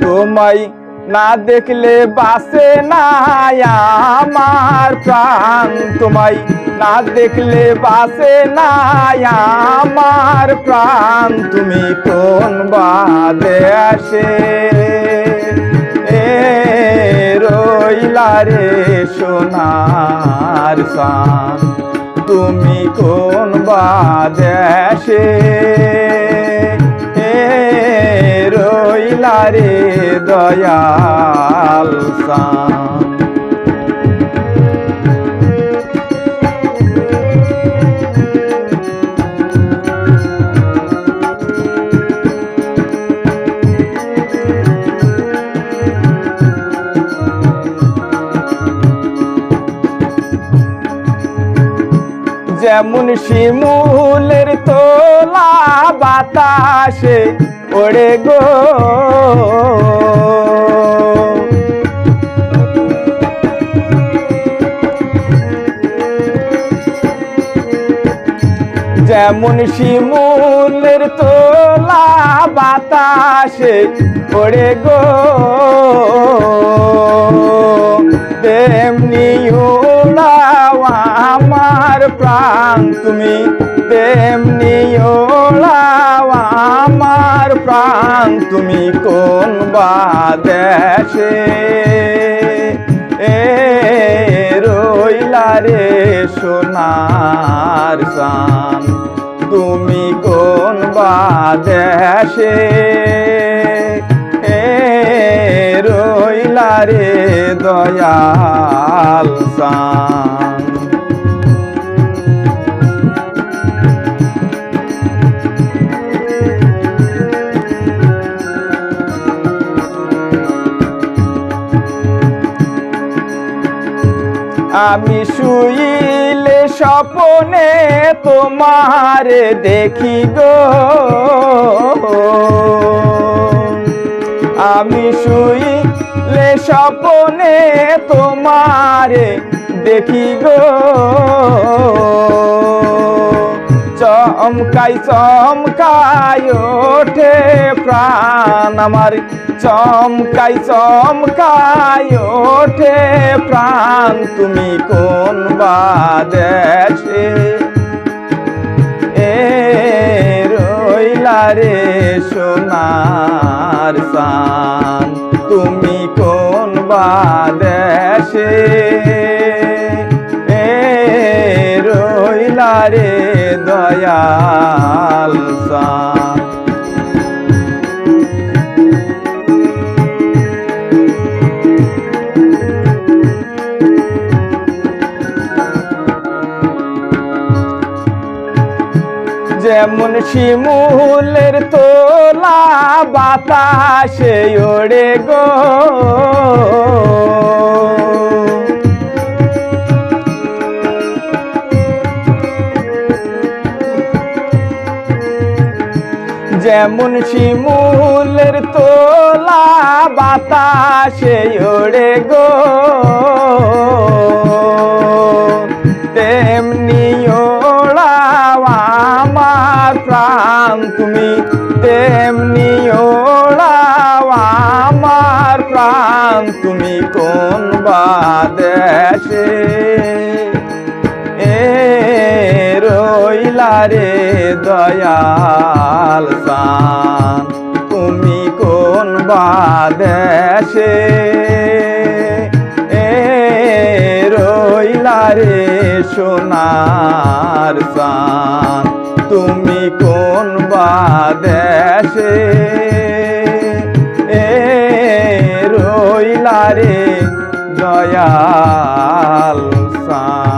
তোমায় না দেখলে বাসে না আমার প্রাণ। তোমায় না দেখলে বাসে না আমার প্রাণ। তুমি কোন বাদে আসে? এ রইলা রে সোনার সান তুমি কোন বাদেশে রে দয়াল যেমন শিমুলের তোলা বাতাসে ওড়ে গো। যেমন শিমুলের তোলা বাতাসে ওড়ে গো। তেমনি আমার প্রাণ, তুমি তেমনি ওড়াও আমার প্রাণ তুমি কোন বাদেশে এ রইলা রে সোনার সান তুমি কোন বাদেশে এ রইলা রে দয়াল সান আমি শুইলে স্বপনে তোমার দেখি গো। আমি শুইলে স্বপনে তোমার দেখি গো। চমকাই চমকাই ওঠে প্রাণ আমার। চমকাই চমকাই ওঠে প্রাণ, তুমি কোন বাদেশে এ রইলা রে সোনার সান তুমি কোন বাদেশে এ রে দয়াল যেমন শিমুলের তোলা বাতাসে ওড়ে গো। যেমন শিমুলের তোলা বাতাসে ওড়ে গো। তেমনি প্রাণ তুমি। তেমনি ওড়াও আমার প্রাণ তুমি কোন বাদেশে এ রইলা রে দয়াল তুমি কোন বাদেশে এ রইলা রে সোনার সান তুমি কোন বাদেশে এ রইলা রে দয়াল সান